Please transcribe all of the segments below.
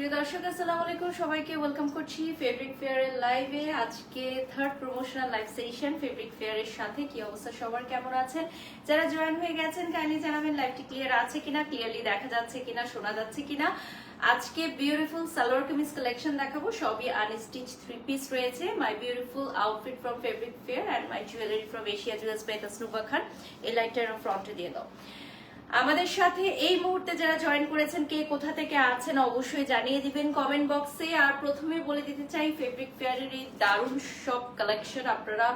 প্রিয় দর্শক, আসসালামু আলাইকুম সবাইকে। ওয়েলকাম করছি ফেব্রিক ফেয়ারের লাইভে আজকে third promotional live session fabric ফেয়ারের সাথে। কি অবস্থা সবার? কেমন আছেন? যারা জয়েন হয়ে গেছেন কাইন্ডলি জানাবেন লাইভটি ক্লিয়ার আছে কিনা ক্লিয়ারলি দেখা যাচ্ছে কিনা, শোনা যাচ্ছে কিনা। আজকে বিউটিফুল সালোয়ার কামিজ কালেকশন দেখাবো। সবই আনস্টিচ থ্রি পিস রয়েছে। My beautiful outfit from fabric fair and my jewellery from Asia jewellers by Tasnuva Khan এই লাইটটা ফ্রন্টে দিয়ে দাও। আমাদের সাথে এই মুহূর্তে যারা জয়েন করেছেন, কে কোথা থেকে আছেন অবশ্যই জানিয়ে দিবেন কমেন্ট বক্সে আর প্রথমে বলে দিতে চাই ফেব্রিক ফেয়ারের এই দারুণ সব কালেকশন আপনারা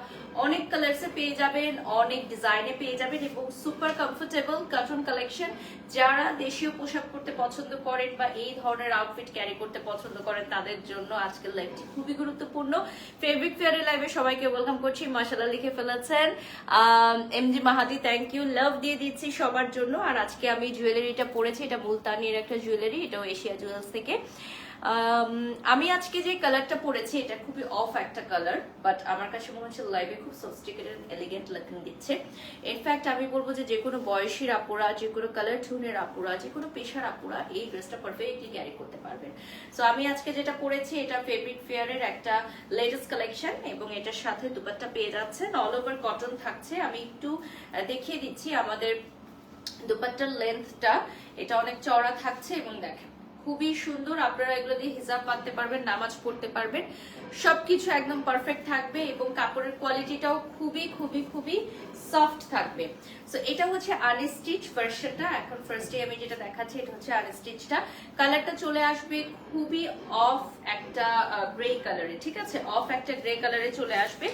অনেক কালার্সে পেয়ে যাবেন, অনেক ডিজাইনে পেয়ে যাবেন এবং সুপার কমফোর্টেবল কার্টুন কালেকশন যারা দেশীয় পোশাক পরতে পছন্দ করেন বা এই ধরনের আউটফিট ক্যারি করতে পছন্দ করেন, তাদের জন্য আজকের লাইভটি খুবই গুরুত্বপূর্ণ। ফেব্রিক ফেয়ারের লাইভে সবাইকে ওয়েলকাম করছি মাসাল্লাহ লিখে ফেলেছেন। M G Mahadi thank you love দিয়ে দিচ্ছি সবার জন্য। আর আজকে আমি জুয়েলারিটা পরেছি এটা মুলতানির একটা জুয়েলারি এটাও এশিয়া জুয়েলার্স থেকে। আম, আজকে যে কালারটা পরেছি এটা খুবই অফ একটা কালার বাট আমার কাছে মনে হচ্ছে লাইভে খুব সফিস্টিকেটেড এলিগেন্ট লুকিং দিচ্ছে। ইনফ্যাক্ট আমি বলব যে যে কোনো বয়সীর আপুরা যে কোনো কালার টিউনের আপুরা যে কোনো পেশার আপুরা এই ড্রেসটা পারফেক্টলি ক্যারি করতে পারবেন। সো আমি আজকে যেটা পরেছি এটা ফেব্রিক ফেয়ারের একটা লেটেস্ট কালেকশন এবং এটার সাথে দুপাট্টা পেয়ে যাচ্ছেন। অল ওভার কটন থাকছে। আমি একটু দেখিয়ে দিচ্ছি আমাদের দুপাট্টার লেন্থটা এটা অনেক চওড়া থাকছে এবং দেখেন, খুবই সুন্দর। আপনারা এগুলো দিয়ে হিজাব বাঁধতে পারবেন, নামাজ পড়তে পারবেন। সবকিছু একদম পারফেক্ট থাকবে এবং কাপড়ের কোয়ালিটিটাও খুবই খুবই খুবই সফট থাকবে। সো এটা হচ্ছে আনস্টিচ ভার্সনটা এখন ফার্স্টে আমি যেটা দেখাচ্ছি, এটা হচ্ছে আনস্টিচটা কালারটা চলে আসবে খুবই অফ একটা গ্রে কালারে ঠিক আছে? অফ একটা গ্রে কালারে চলে আসবে।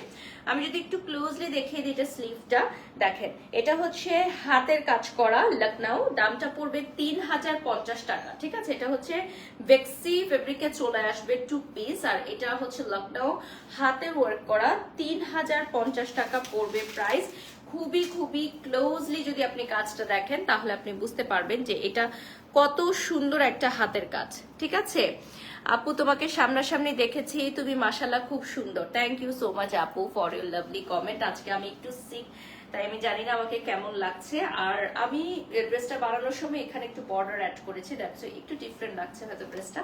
আমি যদি একটু ক্লোজলি দেখিয়ে দিই এটা স্লিভটা দেখেন, এটা হচ্ছে হাতের কাজ করা লখনৌ দামটা পড়বে তিন হাজার পঞ্চাশ টাকা, ঠিক আছে? এটা হচ্ছে ভেক্সি ফেব্রিকে চলে আসবে টু পিস আর এটা হচ্ছে লখনৌ হাতের ওয়ার্ক করা তিন হাজার পঞ্চাশ টাকা পড়বে প্রাইস খুবই খুবই ক্লোজলি যদি আপনি কাজটা দেখেন, তাহলে আপনি বুঝতে পারবেন যে এটা কত সুন্দর একটা হাতের কাজ। ঠিক আছে? আপু, তোমাকে সামনাসামনি দেখেছি, তুমি মাসাল্লাহ খুব সুন্দর। থ্যাংক ইউ সো মাচ আপু ফর ইউর লাভলি কমেন্ট আজকে আমি একটু সিক তাই আমি জানি না আমাকে কেমন লাগছে। আর আমি ড্রেসটা বানানোর সময় এখানে একটু বর্ডার অ্যাড করেছি একটু ডিফারেন্ট লাগছে হয়তো ড্রেসটা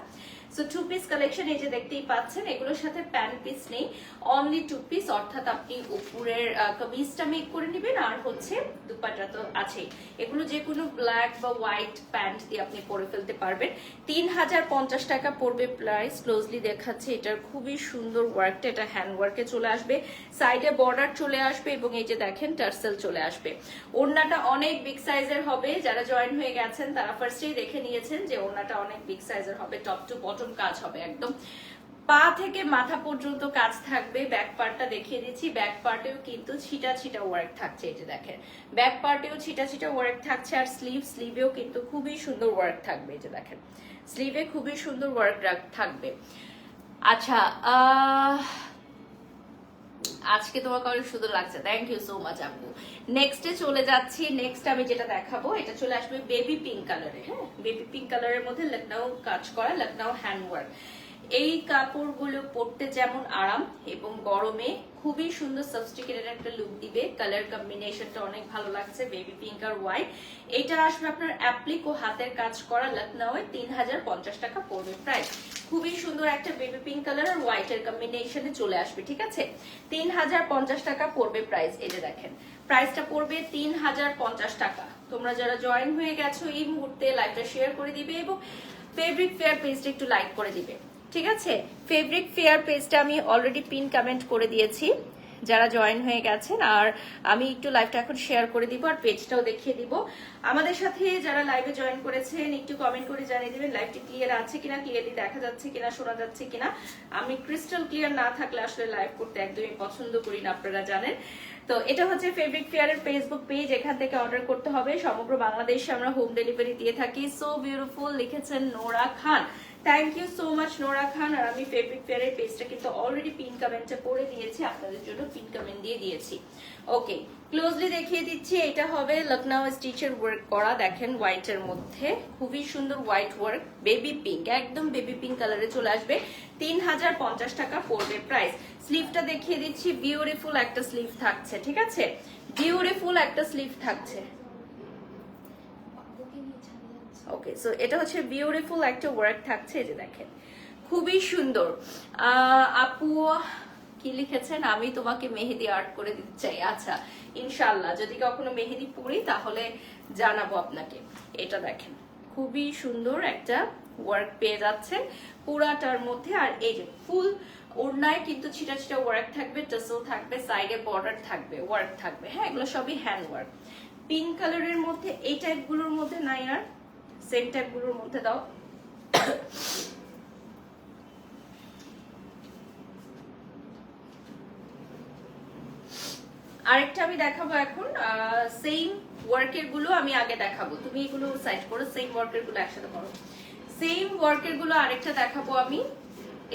সো টু পিস কালেকশন এই যে দেখতেই পাচ্ছেন, এগুলোর সাথে প্যান্ট পিস নেই অনলি টু পিস অর্থাৎ আপনি উপরের কামিজটা মেক করে নেবেন, আর হচ্ছে দুপাটা তো আছেই। এগুলো যে কোনো ব্ল্যাক বা হোয়াইট প্যান্ট দিয়ে আপনি পরে ফেলতে পারবেন। তিন হাজার পঞ্চাশ টাকা পড়বে প্রাইস ক্লোজলি দেখাচ্ছে এটার খুবই সুন্দর ওয়ার্কটা এটা হ্যান্ড ওয়ার্কে চলে আসবে। সাইডে বর্ডার চলে আসবে, এবং এই যে দেখেন টার্সেল চলে আসবে। ওড়নাটা অনেক বিগ সাইজের হবে। যারা জয়েন হয়ে গেছেন, তারা ফার্স্টেই দেখে নিয়েছেন যে ওড়নাটা অনেক বিগ সাইজের হবে। টপ টু বটম কাজ হবে একদম। পা থেকে মাথা পর্যন্ত কাজ থাকবে। ব্যাক পার্টটা দেখিয়ে দিচ্ছি। ব্যাক পার্টেও কিন্তু ছিটা ছিটা ওয়ার্ক থাকছে এই যে দেখেন। ব্যাক পার্টেও ছিটা ছিটা ওয়ার্ক থাকছে আর স্লিভ স্লিভেও কিন্তু খুবই সুন্দর ওয়ার্ক থাকবে এই যে দেখেন। স্লিভে খুবই সুন্দর ওয়ার্ক থাকবে। আচ্ছা আহ আজকে তোমাকে অনেক সুন্দর লাগছে। থ্যাংক ইউ সো মাচ আপু নেক্সটে চলে যাচ্ছি। নেক্সট আমি যেটা দেখাবো, এটা চলে আসবে বেবি পিঙ্ক কালারে হ্যাঁ? বেবি পিঙ্ক কালারের মধ্যে লখনৌ কাজ করা লখনৌ হ্যান্ডওয়ার্ক এই কাপড়গুলো পরতে যেমন আরাম এবং গরমে খুবই সুন্দর সাবস্টিকেটেড একটা লুক দিবে। কালার কম্বিনেশনটা অনেক ভালো লাগছে বেবি পিঙ্ক আর হোয়াইট এটা আসবে আপনার অ্যাপ্লিক ও হাতের কাজ করা লখনৌ তিন হাজার পঞ্চাশ টাকা পড়বে প্রাইস খুবই সুন্দর একটা বেবি পিঙ্ক কালার আর হোয়াইটের কম্বিনেশনে চলে আসবে, ঠিক আছে? তিন হাজার পঞ্চাশ টাকা পড়বে প্রাইস যে দেখেন। প্রাইসটা পড়বে তিন হাজার পঞ্চাশ টাকা। তোমরা যারা জয়েন হয়ে গেছো, এই মুহূর্তে লাইভটা শেয়ার করে দিবে এবং ফেব্রিক ফেয়ার পেজটা একটু লাইক করে দিবে। ঠিক আছে? ফেব্রিক ফেয়ার পেজটা আমি অলরেডি পিন কমেন্ট করে দিয়েছি, যারা জয়েন হয়ে গেছেন। আর আমি একটু লাইভটা এখন শেয়ার করে দিব আর পেজটাও দেখিয়ে দিব। আমাদের সাথে যারা লাইভে জয়েন করেছেন, একটু কমেন্ট করে জানিয়ে দিবেন লাইভটি ক্লিয়ার আছে কিনা ক্লিয়ারলি দেখা যাচ্ছে কিনা, শোনা যাচ্ছে কিনা। আমি ক্রিস্টাল ক্লিয়ার না থাকলে আসলে লাইভ করতে একদমই পছন্দ করি না, আপনারা জানেন। তো এটা হচ্ছে ফেব্রিক ফেয়ারের ফেসবুক পেজ এখান থেকে অর্ডার করতে হবে। সমগ্র বাংলাদেশে আমরা হোম ডেলিভারি দিয়ে থাকি। সো বিউটিফুল লিখেছেন Nora Khan. Thank you so much Nora Khan আর আমি ফেব্রিক ফেয়ারের পেজটা কিন্তু অলরেডি পিন কমেন্টে করে দিয়েছি। আপনাদের জন্য পিন কমেন্ট দিয়ে দিয়েছি। ওকে ক্লোজলি দেখিয়ে দিচ্ছি, এটা হবে লখনৌ স্টিচের ওয়ার্ক করা। দেখেন হোয়াইটের মধ্যে। খুবই সুন্দর হোয়াইট ওয়ার্ক বেবি পিঙ্ক একদম বেবি পিঙ্ক কালারে চলে আসবে। তিন হাজার পঞ্চাশ টাকা পড়বে প্রাইস স্লিভটা দেখিয়ে দিচ্ছি বিউটিফুল একটা স্লিভ থাকছে, ঠিক আছে? বিউটিফুল একটা স্লিভ থাকছে বাবুকে নিয়ে ছাদে যাচ্ছে ওকে সো এটা হচ্ছে বিউটিফুল একটা ওয়ার্ক থাকছে যে দেখেন। খুবই সুন্দর। আপু কি লিখেছেন? আমি তোমাকে মেহেদি আর্ট করে দিতে চাই। আচ্ছা ইনশাল্লাহ যদি কখনো মেহেদি পড়ি, তাহলে জানাব আপনাকে। এটা দেখেন, খুবই সুন্দর একটা ওয়ার্ক পেয়ে যাচ্ছেন পুরাটার মধ্যে। আর এই যে ফুল ওড়নায় কিন্তু ছিটা ছিটা ওয়ার্ক থাকবে টাসেল থাকবে সাইডে বর্ডার থাকবে ওয়ার্ক থাকবে। হ্যাঁ এগুলো সবই হ্যান্ড ওয়ার্ক পিঙ্ক কালারের মধ্যে এই টাইপগুলোর মধ্যে নাই আর। সেম টাইপগুলোর মধ্যে দাও। আরেকটা আমি দেখাবো এখন সেম ওয়ার্কেরগুলো আমি আগে দেখাবো। তুমি এগুলো সাইড করো সেম ওয়ার্কেরগুলো একসাথে করো। সেম ওয়ার্কেরগুলো আরেকটা দেখাবো আমি।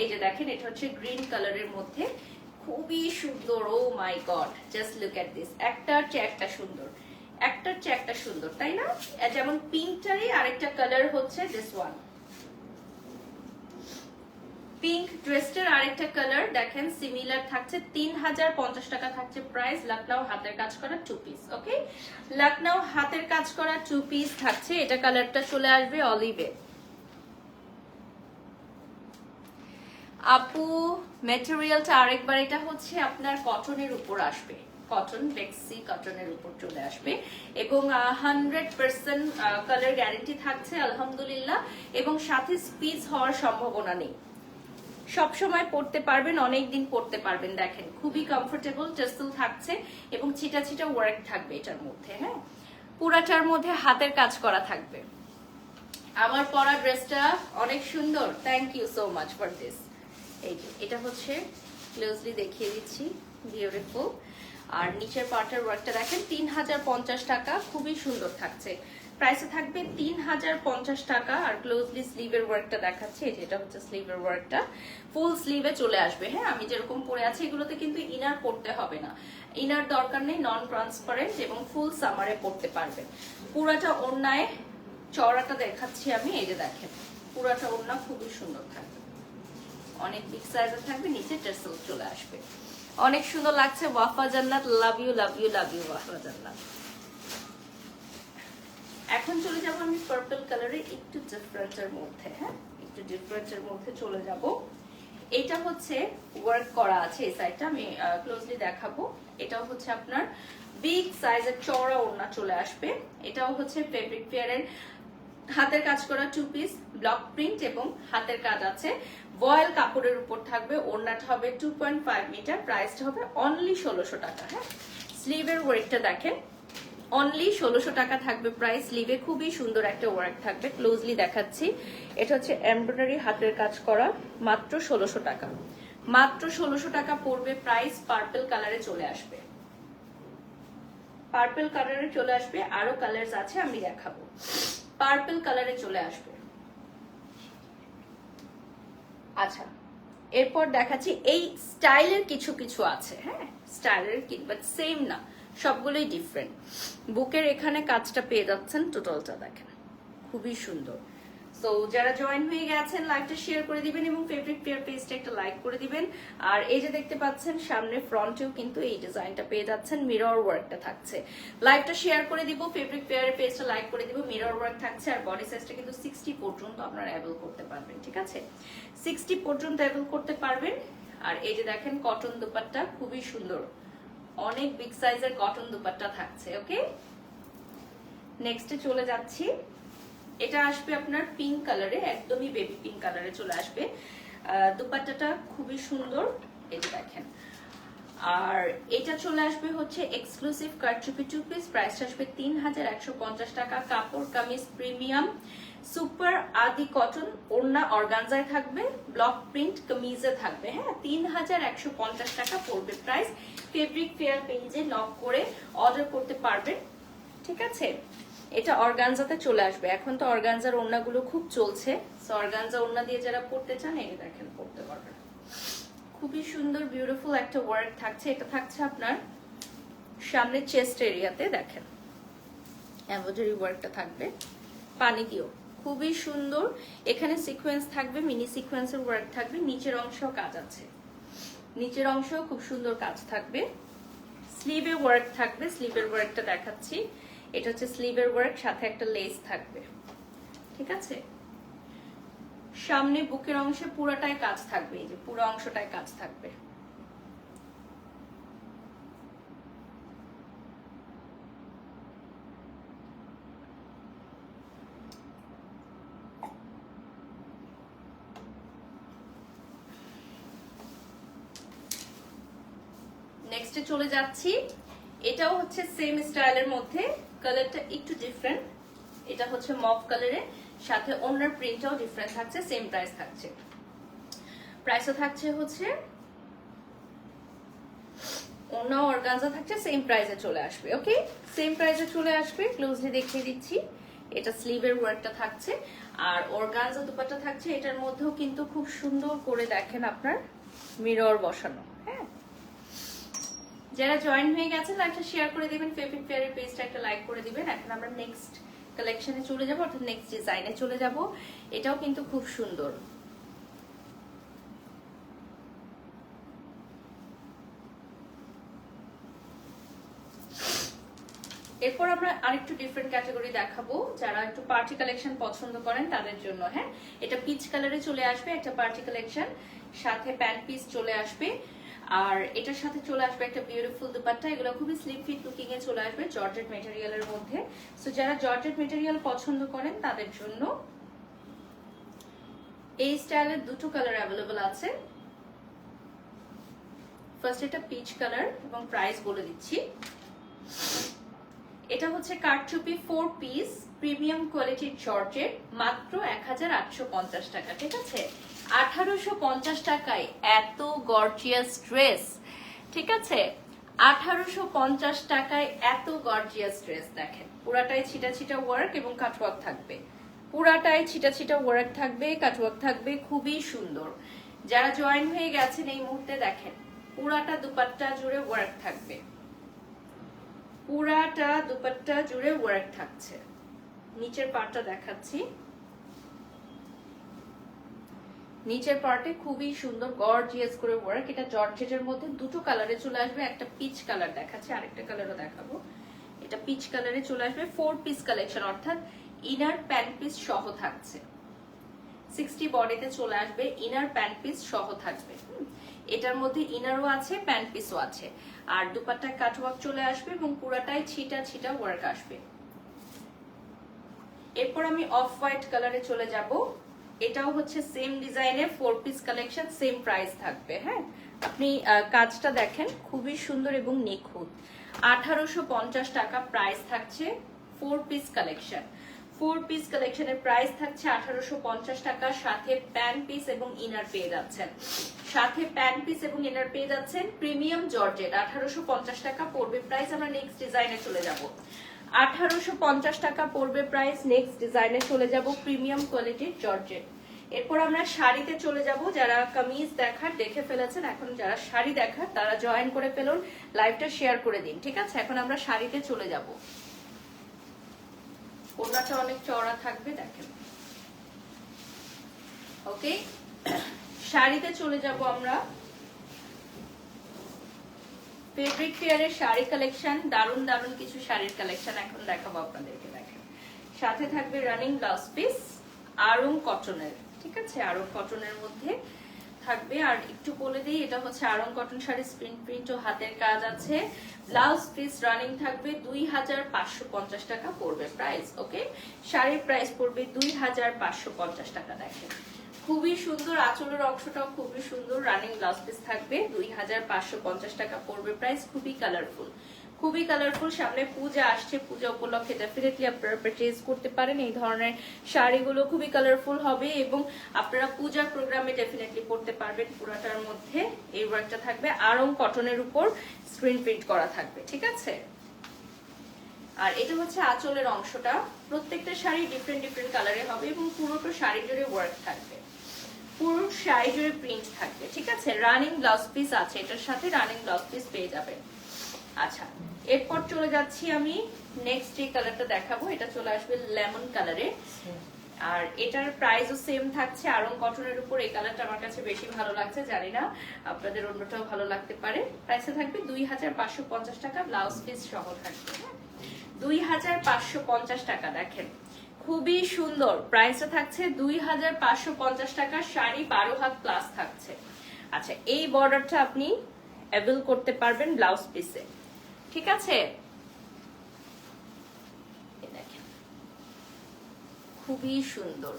এই যে দেখেন, এটা হচ্ছে গ্রিন কালারের মধ্যে। খুবই সুন্দর ও my god just look at this একটার চেয়ে একটা সুন্দর। একটার চেয়ে একটা সুন্দর, তাই না? যেমন পিঙ্কটারই আরেকটা কালার হচ্ছে দিস ওয়ান পিঙ্ক ড্রেসটার আরেকটা কালার দেখেন সিমিলার থাকছে তিন হাজার পঞ্চাশ টাকা থাকছে প্রাইস লখনউ হাতের কাজ করা টু পিস ওকে লখনউ হাতের কাজ করা টু পিস থাকছে, এটা কালারটা চলে আসবে অলিভে আপু মেটেরিয়ালটা আরেকবার, এটা হচ্ছে আপনার কটনের উপর আসবে। কটন ফ্লেক্সি কটনের উপর চলে আসবে। এবং হান্ড্রেড পার্সেন্ট কালার গ্যারেন্টি থাকছে, আলহামদুলিল্লাহ। এবং সাথে স্পিচ হওয়ার সম্ভাবনা নেই। সব সময় পড়তে পারবেন অনেক দিন পড়তে পারবেন, দেখেন। খুবই কমফোর্টেবল টেস্টল থাকছে এবং ছিটা ছিটা ওয়ার্ক থাকবে এটার মধ্যে হ্যাঁ? পুরাটার মধ্যে হাতের কাজ করা থাকবে। আমার পরা ড্রেসটা অনেক সুন্দর। Thank you so much for this এই যে, এটা হচ্ছে ক্লোজলি দেখিয়ে দিচ্ছি বিউটিফুল আর নিচের পার্টের ওয়ার্কটা দেখেন তিন হাজার পঞ্চাশ টাকা, খুবই সুন্দর থাকছে। প্রাইসে থাকবে তিন হাজার পঞ্চাশ টাকা, আর ক্লোজলি স্লিভের ওয়ার্কটা দেখাচ্ছি এটা হচ্ছে স্লিভের ওয়ার্কটা ফুল স্লিভে চলে আসবে হ্যাঁ আমি যেরকম পরে আছি, এগুলোতে কিন্তু ইনার পড়তে হবে না। ইনার দরকার নেই নন ট্রান্সপারেন্ট এবং ফুল সামারে পড়তে পারবেন পুরাটা ওড়নায় চড়াটা দেখাচ্ছি আমি, এই যে দেখেন, পুরাটা ওড়না খুবই সুন্দর থাকবে। অনেক বিগ সাইজের থাকবে, নিচে টেসেল চলে আসবে। অনেক সুন্দর লাগছে, Wafa Jannat love you love you love you Wafa Jannat. এখন চলে যাব আমি পার্পল কালারে একটু ডিফারেন্টের মধ্যে হ্যাঁ? একটু ডিফারেন্টের মধ্যে চলে যাব। এটা হচ্ছে ওয়ার্ক করা আছে এই সাইডটা আমি ক্লোজলি দেখাবো। এটাও হচ্ছে আপনার বিগ সাইজের চওড়া ওড়না চলে আসবে। এটাও হচ্ছে ফেব্রিক ফেয়ারের হাতের কাজ করা টু পিস ব্লক প্রিন্ট এবং হাতের কাজ আছে। ভয়েল কাপড়ের উপর থাকবে, ওড়নাটা হবে টু পয়েন্ট ফাইভ মিটার প্রাইসটা হবে অনলি ষোলোশো টাকা হ্যাঁ? স্লিভের ওয়েটটা দেখেন অনলি ষোলোশো টাকা থাকবে প্রাইস স্লিভে খুবই সুন্দর একটা ওয়ার্ক থাকবে ক্লোজলি দেখাচ্ছি। এটা হচ্ছে এমব্রয়ডারি হাতের কাজ করা, মাত্র ষোলোশো টাকা। মাত্র ষোলোশো টাকা পড়বে প্রাইস পার্পল কালারে চলে আসবে। পার্পল কালারে চলে আসবে, আরও কালার্স আছে, আমি দেখাবো। পার্পল কালারে চলে আসবে। আচ্ছা এরপর দেখাচ্ছি এই স্টাইলের কিছু কিছু আছে হ্যাঁ? স্টাইলের বাট সেম না, সবগুলোই ডিফারেন্ট বুকের এখানে কাজটা পেয়ে যাচ্ছেন টোটালটা দেখেন। খুবই সুন্দর। সো যারা জয়েন হয়ে গেছেন লাইভটা শেয়ার করে দিবেন এবং ফেভারিট পেয়ার পেজটা একটা লাইক করে দিবেন। আর এই যে দেখতে পাচ্ছেন, সামনে ফ্রন্টেও কিন্তু এই ডিজাইনটা পেয়ে যাচ্ছেন মিরর ওয়ার্কটা থাকছে। লাইভটা শেয়ার করে দিব ফেভারিট পেয়ারের পেজটা লাইক করে দিব মিরর ওয়ার্ক থাকছে, আর বডি সাইজটা কিন্তু সিক্সটি পর্যন্ত আপনারা অ্যাভেল করতে পারবেন, ঠিক আছে? সিক্সটি পর্যন্ত অ্যাভেল করতে পারবেন। আর এই যে দেখেন কটন দুপাট্টা খুবই সুন্দর। অনেক বিগ সাইজের কটন দুপাট্টা থাকছে ওকে নেক্সটে চলে যাচ্ছি। এটা আসবে আপনার পিঙ্ক কালারে একদমই বেবি পিঙ্ক কালারে চলে আসবে। দুপাট্টাটা খুবই সুন্দর, এই যে দেখেন। আর এটা চলে আসবে হচ্ছে এক্সক্লুসিভ কারচুপি টু পিস প্রাইস আসবে তিন হাজার একশো পঞ্চাশ টাকা। কাপড়, কামিজ প্রিমিয়াম সুপার আদি কটন ওড়না অর্গানজায় থাকবে ব্লক প্রিন্ট কামিজে থাকবে। হ্যাঁ তিন হাজার একশো পঞ্চাশ টাকা পড়বে প্রাইস ফেব্রিক ফেয়ার পেজে লক করে অর্ডার করতে পারবেন। ঠিক আছে? এটা অর্গানজাতে চলে আসবে। এখন তো অর্গানজার ওড়নাগুলো খুব চলছে। সো অর্গানজা ওড়না দিয়ে যারা পড়তে চান, এই দেখেন, পড়তে পারবেন। খুবই সুন্দর বিউটিফুল একটা ওয়ার্ক থাকছে। এটা থাকছে আপনার সামনে চেস্ট এরিয়াতে দেখেন। এমব্রয়ডারি ওয়ার্কটা থাকবে। পানি দিও খুবই সুন্দর। এখানে সিকোয়েন্স থাকবে মিনি সিকোয়েন্সের ওয়ার্ক থাকবে। নিচের অংশেও কাজ আছে। নিচের অংশেও খুব সুন্দর কাজ থাকবে। স্লিভে ওয়ার্ক থাকবে। স্লিভের ওয়ার্কটা দেখাচ্ছি। এটা হচ্ছে স্লিভের ওয়ার্ক, সাথে একটা লেস থাকবে। ঠিক আছে? সামনে বুকের অংশে পুরোটাই কাজ থাকবে, এই যে পুরো অংশটায় কাজ থাকবে। নেক্সটে চলে যাচ্ছি। এটাও হচ্ছে সেম স্টাইলের মধ্যে। কালারটা একটু ডিফারেন্ট এটা হচ্ছে মফ কালারে সাথে ওনার প্রিন্টটাও ডিফারেন্ট থাকছে সেম প্রাইস থাকছে। প্রাইসও থাকছে হচ্ছে, ওনা অর্গানজা থাকছে সেম প্রাইসে চলে আসবে ওকে সেম প্রাইসে চলে আসবে ক্লোজলি দেখিয়ে দিচ্ছি। এটা স্লিভের ওয়ার্কটা থাকছে। আর অর্গানজা দুপাট্টা থাকছে, এটার মধ্যেও কিন্তু খুব সুন্দর করে দেখেন আপনার মিরর বসানো। যারা জয়েন হয়ে গেছেন লাইকটা শেয়ার করে দিবেন ফেভারিট ফেয়ারের পেজটা একটা লাইক করে দিবেন। এখন আমরা নেক্সট কালেকশনে চলে যাব, অর্থাৎ নেক্সট ডিজাইনে চলে যাব। এটাও কিন্তু খুব সুন্দর। এরপর আমরা আরেকটু ডিফারেন্ট ক্যাটাগরি দেখাবো, যারা একটু পার্টি কালেকশন পছন্দ করেন তাদের জন্য হ্যাঁ? এটা পিচ কালারে চলে আসবে একটা পার্টি কালেকশন সাথে প্যান্ট পিস চলে আসবে। আর এটার সাথে চলে আসবে একটা বিউটিফুল দুপাট্টা, এগুলো খুবই স্লিম ফিট লুকিং এ চলে আসবে জর্জেট মেটেরিয়ালের মধ্যে। সো যারা জর্জেট মেটেরিয়াল পছন্দ করেন, তাদের জন্য এই স্টাইলের দুটো কালার অ্যাভেলেবল আছে। ফার্স্ট এটা পিচ কালার এবং প্রাইস বলে দিচ্ছি। এটা হচ্ছে কারচুপি ফোর পিস প্রিমিয়াম কোয়ালিটির জর্জেট, মাত্র এক হাজার আটশো পঞ্চাশ টাকা, ঠিক আছে? আঠারোশো পঞ্চাশ টাকায় এত গর্জিয়াস ড্রেস ঠিক আছে? আঠারোশো পঞ্চাশ টাকায় এত গর্জিয়াস ড্রেস দেখেন। পুরাটাই ছিটা ছিটা ওয়ার্ক এবং কাটওয়ার্ক থাকবে। পুরাটাই ছিটা ছিটা ওয়ার্ক থাকবে কাটওয়ার্ক থাকবে, খুবই সুন্দর। যারা জয়েন হয়ে গেছেন এই মুহূর্তে দেখেন, পুরাটা দুপাট্টা জুড়ে ওয়ার্ক থাকবে। পুরাটা দুপাট্টা জুড়ে ওয়ার্ক থাকছে। নিচের পার্টটা দেখাচ্ছি। নিচের পার্টে খুবই সুন্দর গর্জিয়াস করে ওয়ার্ক এটা জর্জেটের মধ্যে দুটো কালারে চলে আসবে। একটা পিচ কালার দেখাচ্ছে, আরেকটা কালারও দেখাবো। এটা পিচ কালারে চলে আসবে। ফোর পিস কালেকশন অর্থাৎ ইনার প্যান্ট পিস সহ থাকছে। সিক্সটি বডিতে চলে আসবে ইনার প্যান্ট পিস সহ থাকবে। এটার মধ্যে ইনারও আছে প্যান্ট পিসও আছে। আর দুপাট্টা কাটওয়ার্ক চলে আসবে এবং পুরাটাই ছিটা ছিটা ওয়ার্ক আসবে। এরপর আমি অফ হোয়াইট কালারে চলে যাব। এটাও হচ্ছে সেম ডিজাইনের four piece collection same price থাকবে হ্যাঁ? আপনি কাজটা দেখেন, খুবই সুন্দর এবং নিখুঁত। আঠারোশো পঞ্চাশ টাকা প্রাইস থাকছে four piece collection four piece কালেকশনের প্রাইস থাকছে আঠারোশো পঞ্চাশ টাকা, সাথে প্যান্ট পিস এবং ইনার পেয়ে যাচ্ছেন। সাথে প্যান্ট পিস এবং ইনার পেয়ে যাচ্ছেন প্রিমিয়াম জর্জেট আঠারোশো পঞ্চাশ টাকা পড়বে প্রাইস আমরা নেক্সট ডিজাইনে চলে যাব। আঠারোশো পঞ্চাশ টাকা পড়বে প্রাইস নেক্সট ডিজাইনে চলে যাব প্রিমিয়াম কোয়ালিটির জর্জেট। এরপর আমরা শাড়িতে চলে যাব। যারা কামিজ দেখার, দেখে ফেলেছেন, এখন যারা শাড়ি দেখার, তারা জয়েন করে ফেলুন লাইভটা শেয়ার করে দিন, ঠিক আছে? এখন আমরা শাড়িতে চলে যাব। ওড়নাটা অনেক চওড়া থাকবে, দেখেন। ওকে শাড়িতে চলে যাব আমরা। ফেব্রিক ফেয়ারের শাড়ি কালেকশন দারুণ দারুণ কিছু শাড়ির কালেকশন এখন দেখাবো আপনাদেরকে, দেখেন। সাথে থাকবে রানিং ব্লাউজ পিস আরং কটনের ঠিক আছে? আরং কটনের মধ্যে থাকবে। আর একটু বলে দিই, এটা হচ্ছে Aarong cotton sari print print ও হাতের কাজ আছে। ব্লাউজ পিস রানিং থাকবে দুই হাজার পাঁচশো পঞ্চাশ টাকা পড়বে প্রাইস ওকে শাড়ির প্রাইস পড়বে দুই হাজার পাঁচশো পঞ্চাশ টাকা, দেখেন। খুবই সুন্দর আঁচলের অংশটাও খুবই সুন্দর। রানিং ব্লাউজ পিস থাকবে। দুই হাজার পাঁচশো পঞ্চাশ টাকা পড়বে প্রাইস খুবই কালারফুল খুবই কালারফুল সামনে পূজা আসছে। পূজা উপলক্ষে ডেফিনেটলি আপনারা পারচেজ করতে পারেন। এই ধরনের শাড়িগুলো খুবই কালারফুল হবে এবং আপনারা পূজার প্রোগ্রামে ডেফিনেটলি পড়তে পারবেন পুরাটার মধ্যে। এই ওয়ার্কটা থাকবে। আরং কটনের উপর স্ক্রিন প্রিন্ট করা থাকবে। ঠিক আছে? আর এটা হচ্ছে আঁচলের অংশটা। প্রত্যেকটা শাড়ি ডিফারেন্ট ডিফারেন্ট কালারে হবে এবং পুরোটা শাড়ি জুড়ে ওয়ার্ক থাকবে। পুরো জুড়ে প্রিন্ট থাকবে, ঠিক আছে? রানিং ব্লাউজ পিস আছে, এটার সাথে রানিং ব্লাউজ পিস পেয়ে যাবেন আচ্ছা এরপর চলে যাচ্ছি আমি নেক্সট যে কালারটা দেখাবো, এটা চলে আসবে লেমন কালারে আর এটার প্রাইসও সেম থাকছে, আরং কটনের উপর। এই কালারটা আমার কাছে বেশি ভালো লাগছে, জানি না, আপনাদের অন্যটাও ভালো লাগতে পারে। প্রাইসে থাকবে দুই হাজার পাঁচশো পঞ্চাশ টাকা ব্লাউজ পিস সহ থাকবে হ্যাঁ? দুই হাজার পাঁচশো পঞ্চাশ টাকা, দেখেন। খুবই সুন্দর। প্রাইসটা থাকছে দুই হাজার পাঁচশো পঞ্চাশ টাকা শাড়ি, বারো হাত প্লাস থাকছে। আচ্ছা এই বর্ডারটা আপনি অ্যাভেল করতে পারবেন ব্লাউজ পিসে ঠিক আছে? খুবই সুন্দর।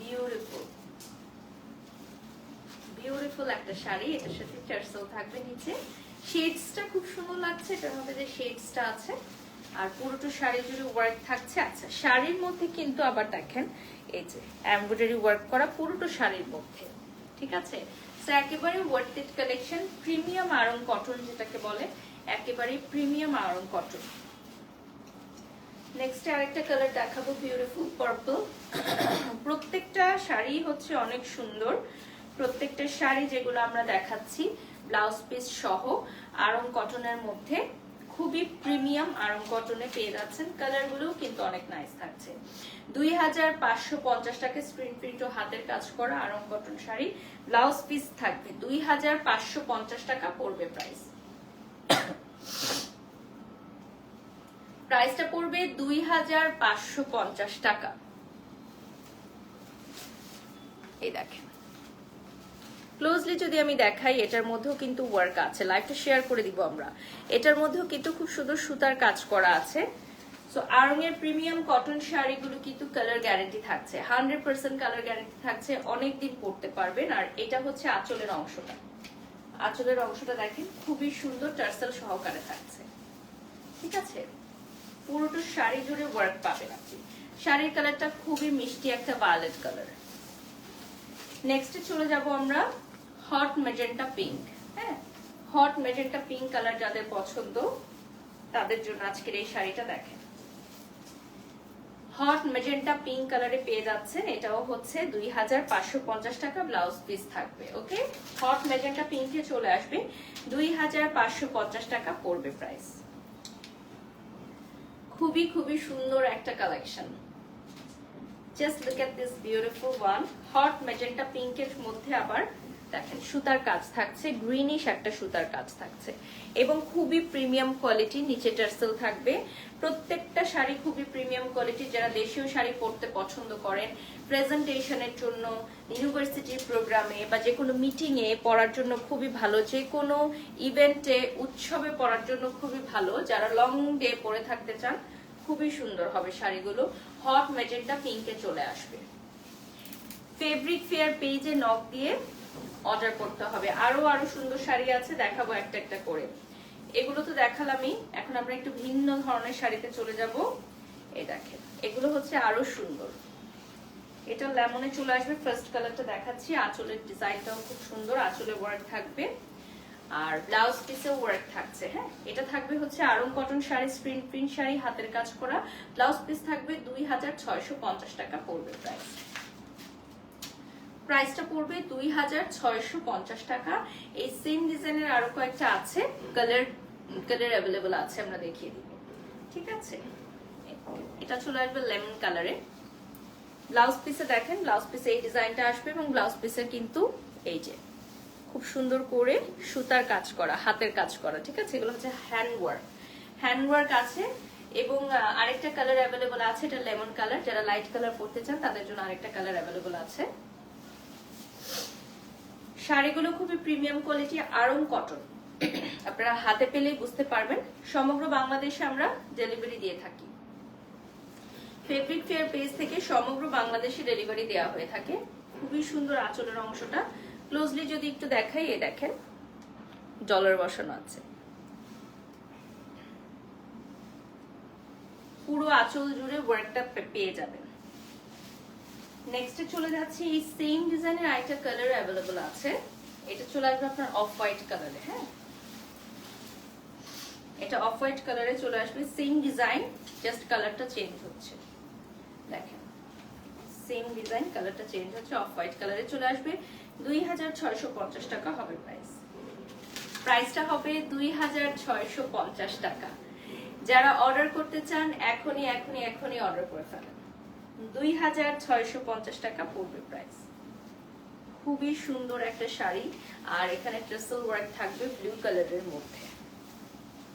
বিউটিফুল বিউটিফুল একটা শাড়ি, এটার সাথে চারসেল থাকবে নিচে। শেডসটা খুব সুন্দর লাগছে, এটার মধ্যে যে শেডসটা আছে, আর পুরোটা শাড়ি জুড়ে ওয়ার্ক থাকছে। আচ্ছা শাড়ির মধ্যে কিন্তু আবার দেখেন, এই যে এমব্রয়ডারি ওয়ার্ক করা পুরোটা শাড়ির মধ্যে, ঠিক আছে? একেবারে worth it collection premium Aarong cotton যেটাকে বলে, একেবারে প্রিমিয়াম আরং কটন নেক্সট আরেকটা কালার দেখাবো বিউটিফুল পার্পল প্রত্যেকটা শাড়ি হচ্ছে অনেক সুন্দর। প্রত্যেকটা শাড়ি যেগুলো আমরা দেখাচ্ছি ব্লাউজ পিস সহ আরং কটনের মধ্যে খুবই প্রিমিয়াম আরং কটনে পেয়ে যাচ্ছেন। কালারগুলো কিন্তু অনেক নাইস থাকছে। দুই হাজার পাঁচশো পঞ্চাশ টাকা স্ক্রিন প্রিন্ট ও হাতের কাজ করা Aarong cotton sari. Blouse piece থাকবে দুই হাজার পাঁচশো পঞ্চাশ টাকা পড়বে প্রাইস প্রাইসটা পড়বে দুই হাজার পাঁচশো পঞ্চাশ টাকা এই দেখেন। ক্লোজলি যদি আমি দেখাই, এটার মধ্যেও কিন্তু ওয়ার্ক আছে। লাইভটা শেয়ার করে দিব আমরা। এটার মধ্যেও কিন্তু খুব সুন্দর সুতার কাজ করা আছে। সো আরং এর প্রিমিয়াম কটন শাড়িগুলো কিন্তু কালার গ্যারান্টি থাকছে। হান্ড্রেড পার্সেন্ট কালার গ্যারান্টি থাকছে। অনেক দিন পরতে পারবেন। আর এটা হচ্ছে আঁচলের অংশটা। আঁচলের অংশটা দেখেন, খুবই সুন্দর টার্সেল সহকারে থাকছে। ঠিক আছে? পুরোটা শাড়ি জুড়ে ওয়ার্ক পাবেন আপনি। শাড়ির কালারটা খুবই মিষ্টি একটা ভায়োলেট কালার নেক্সটে চলে যাব আমরা হট মেজেন্টা পিঙ্ক হ্যাঁ? হট মেজেন্টা পিঙ্ক কালার যাদের পছন্দ, তাদের জন্য আজকের এই শাড়িটা দেখেন। হট মেজেন্টা পিঙ্ক কালারে পেয়ে যাচ্ছেন, এটাও হচ্ছে দুই হাজার পাঁচশো পঞ্চাশ টাকা ব্লাউজ পিস থাকবে ওকে হট মেজেন্টা পিঙ্কে চলে আসবে, দুই হাজার পাঁচশো পঞ্চাশ টাকা পড়বে প্রাইস খুবই খুবই সুন্দর একটা collection just look this beautiful one hot magenta পিঙ্কের মধ্যে আবার দেখেন, সুতার কাজ থাকছে গ্রিনিশ একটা সুতার কাজ থাকছে। এবং খুবই প্রিমিয়াম কোয়ালিটি নিচে টার্সেল থাকবে। প্রত্যেকটা শাড়ি খুবই প্রিমিয়াম কোয়ালিটি যারা দেশীয় শাড়ি পরতে পছন্দ করেন প্রেজেন্টেশনের জন্য ইউনিভার্সিটির প্রোগ্রামে বা যে কোনো মিটিংয়ে পড়ার জন্য খুবই ভালো। যে কোনো ইভেন্টে উৎসবে পড়ার জন্য খুবই ভালো। যারা লং ডে পরে থাকতে চান, খুবই সুন্দর হবে শাড়িগুলো। হট মেজেন্টা পিঙ্কে চলে আসবে। ফেব্রিক ফেয়ার পেজে নক দিয়ে অর্ডার করতে হবে। আরও আরও সুন্দর শাড়ি আছে, দেখাবো একটা একটা করে। এগুলো তো দেখালামই। এখন আমরা একটু ভিন্ন ধরনের শাড়িতে চলে যাব। এই দেখেন, এগুলো হচ্ছে আরও সুন্দর। এটা লেমনে চলে আসবে ফার্স্ট কালারটা দেখাচ্ছি। আঁচলের ডিজাইনটাও খুব সুন্দর, আঁচলে ওয়ার্ক থাকবে। আর ব্লাউজ পিসেও ওয়ার্ক থাকছে হ্যাঁ? এটা থাকবে হচ্ছে Aarong cotton sari sprint print sari, হাতের কাজ করা। ব্লাউজ পিস থাকবে দুই হাজার ছয়শো পঞ্চাশ টাকা পড়বে প্রাইস প্রাইসটা পড়বে দুই হাজার ছয়শো পঞ্চাশ টাকা। এই সেম ডিজাইনের আরও কয়েকটা আছে কালার কালার অ্যাভেলেবল আছে, আমরা দেখিয়ে দিব। ঠিক আছে? এটা চলে আসবে লেমন কালারে ব্লাউজ পিসে দেখেন ব্লাউজ পিসে এই ডিজাইনটা আসবে এবং ব্লাউজ পিসে কিন্তু এই যে খুব সুন্দর করে সুতার কাজ করা, হাতের কাজ করা, ঠিক আছে? এগুলো হচ্ছে হ্যান্ড ওয়ার্ক হ্যান্ড ওয়ার্ক আছে এবং আরেকটা কালার অ্যাভেলেবল আছে, এটা লেমন কালার যারা লাইট কালার পরতে চান, তাদের জন্য আরেকটা কালার অ্যাভেলেবল আছে। শাড়িগুলো খুবই প্রিমিয়াম কোয়ালিটি আরং কটন আপনারা হাতে পেলেই বুঝতে পারবেন, সমগ্র বাংলাদেশে আমরা ডেলিভারি দিয়ে থাকি। ফেব্রিক ফেয়ার পেজ থেকে সমগ্র বাংলাদেশে ডেলিভারি দেওয়া হয়ে থাকে। খুবই সুন্দর আঁচলের অংশটা। ক্লোজলি যদি একটু দেখাই এ দেখেন ডলার বসানো আছে। পুরো আঁচল জুড়ে ওয়ার্কটা পেয়ে যাবেন। নেক্সটে চলে যাচ্ছে, এই সেম ডিজাইনের আরেকটা কালার অ্যাভেলেবল আছে। এটা চলে আসবে আপনার অফ হোয়াইট কালারে হ্যাঁ? এটা অফ হোয়াইট কালারে চলে আসবে সেম ডিজাইন জাস্ট কালারটা চেঞ্জ হচ্ছে। দেখেন সেম ডিজাইন কালারটা চেঞ্জ হচ্ছে অফ হোয়াইট কালারে চলে আসবে। দুই হাজার ছয়শো পঞ্চাশ টাকা হবে প্রাইস প্রাইসটা হবে দুই হাজার ছয়শো পঞ্চাশ টাকা। যারা অর্ডার করতে চান, এখনই এখনই এখনই অর্ডার করে ফেলেন। দুই হাজার ছয়শো পঞ্চাশ টাকা পড়বে প্রাইস খুবই সুন্দর একটা শাড়ি, আর এখানে ট্রেসেল ওয়ার্ক থাকবে ব্লু কালারের মধ্যে।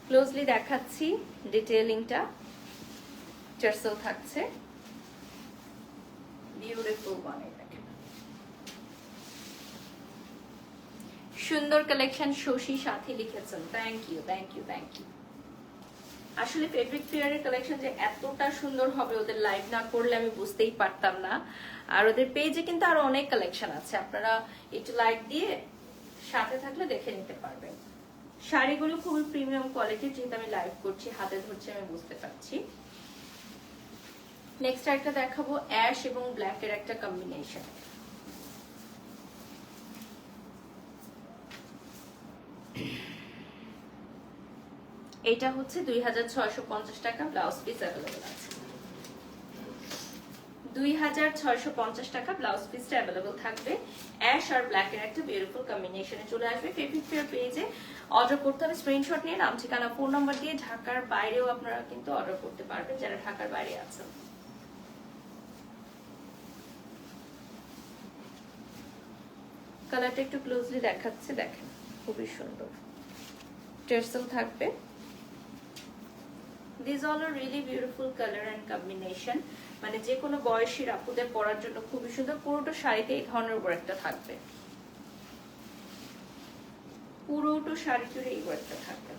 ক্লোজলি দেখাচ্ছি ডিটেলিংটা চার্সেল থাকছে। বিউটিফুল বানিয়ে সুন্দর কালেকশন শশী সাথী লিখেছেন। Thank you thank you thank you আসলে ফেব্রিক ফেয়ারের কালেকশন যে এতটা সুন্দর হবে ওদের লাইভ না করলে আমি বুঝতেই পারতাম না। আর ওদের পেজে কিন্তু আরও অনেক কালেকশন আছে। আপনারা একটু লাইক দিয়ে সাথে থাকলে দেখে নিতে পারবেন। শাড়িগুলো খুবই প্রিমিয়াম কোয়ালিটির যেহেতু আমি লাইভ করছি, হাতে ধরছি, আমি বুঝতে পারছি। নেক্সট একটা দেখাবো অ্যাশ এবং ব্ল্যাক এর একটা কম্বিনেশন এটা হচ্ছে দুই হাজার ছয়শো পঞ্চাশ টাকা ব্লাউজ পিস অ্যাভেলেবল আছে। দুই হাজার ছয়শো পঞ্চাশ টাকা ব্লাউজ পিসটা অ্যাভেলেবল থাকবে। অ্যাশ আর ব্ল্যাক এর একটা বিউটিফুল কম্বিনেশনে চলে আসবে। ফেব্রিক ফেয়ার পেজে অর্ডার করতে হবে। স্ক্রিনশট নিয়ে নাম, ঠিকানা ফোন নাম্বার দিয়ে ঢাকার বাইরেও আপনারা কিন্তু অর্ডার করতে পারবেন, যারা ঢাকার বাইরে আছেন। কালারটা একটু ক্লোজলি দেখাচ্ছে, দেখেন। খুবই সুন্দর। টেরসেল থাকবে। This all are really beautiful colour and combination মানে যে কোনো বয়সীর আপুদের পরার জন্য খুবই সুন্দর। পুরোটা শাড়িতে এই ধরনের ওয়ার্কটা থাকবে। পুরোটো শাড়ি জুড়ে এই ওয়ার্কটা থাকবে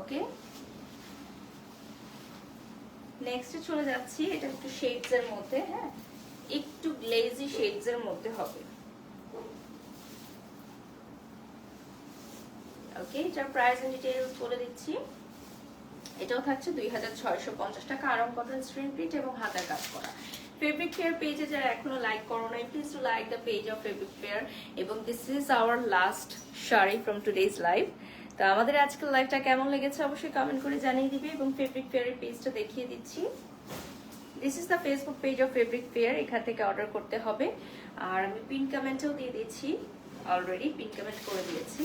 ওকে নেক্সটে চলে যাচ্ছি। এটা একটু শেডস এর মধ্যে হ্যাঁ? একটু গ্লেজি শেডস এর মধ্যে হবে। ওকে, এটার প্রাইস এন্ড ডিটেইলস বলে দিচ্ছি। এটাও থাকছে দুই হাজার ছয়শো পঞ্চাশ টাকা আরাম কটন স্ক্রিন প্রিন্ট এবং হাতের কাজ করা। ফেব্রিক ফেয়ার পেজে যারা এখনও লাইক করো নাই please to like the page of fabric fair এবং this is our last sari from today's live তো আমাদের আজকের লাইভটা কেমন লেগেছে অবশ্যই কমেন্ট করে জানিয়ে দিবে এবং ফেব্রিক ফেয়ারের পেজটা দেখিয়ে দিচ্ছি। This is the Facebook page of fabric fair এখান থেকে অর্ডার করতে হবে। আর আমি পিন কমেন্টেও দিয়ে দিচ্ছি অলরেডি পিন কমেন্ট করে দিয়েছি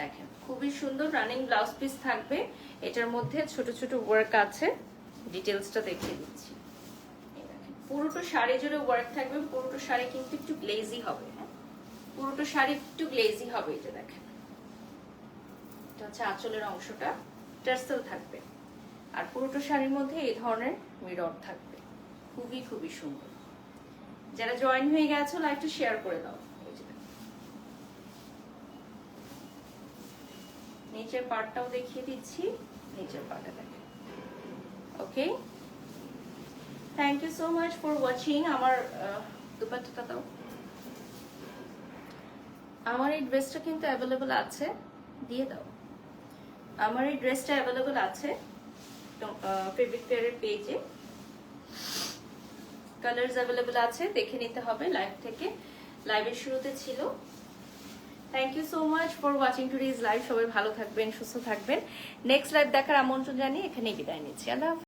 দেখেন খুবই সুন্দর রানিং ব্লাউজ পিস থাকবে। এটার মধ্যে ছোট ছোট ওয়ার্ক আছে। ডিটেলসটা দেখিয়ে দিচ্ছি। পুরোটো শাড়ি জুড়ে ওয়ার্ক থাকবে পুরোটো শাড়ি কিন্তু একটু গ্লেজি হবে হ্যাঁ? পুরোটো শাড়ি একটু গ্লেজি হবে, এটা দেখেন। এটা হচ্ছে আঁচলের অংশটা টার্সেল থাকবে। আর পুরোটো শাড়ির মধ্যে এই ধরনের মিরর থাকবে। খুবই খুবই সুন্দর। যারা জয়েন হয়ে গেছো লাইভটা শেয়ার করে দাও এই যে দেখো। নিচের পার্টটাও দেখিয়ে দিচ্ছি নিচের পার্টটা দেখেন okay thank you so much for watching আমার আহ, দুপাট্টাটা দাও। আমার এই ড্রেসটা কিন্তু অ্যাভেলেবল আছে দিয়ে দাও। আমার এই ড্রেসটা অ্যাভেলেবল আছে ফেব্রিক ফেয়ারের পেজে কালার্স অ্যাভেলেবল আছে দেখে নিতে হবে লাইভ থেকে। লাইভের শুরুতে ছিল। Thank you so much for watching today's live সবাই ভালো থাকবেন, সুস্থ থাকবেন। নেক্সট লাইভ দেখার আমন্ত্রণ জানিয়ে এখানেই বিদায় নিচ্ছি। আল্লাহ।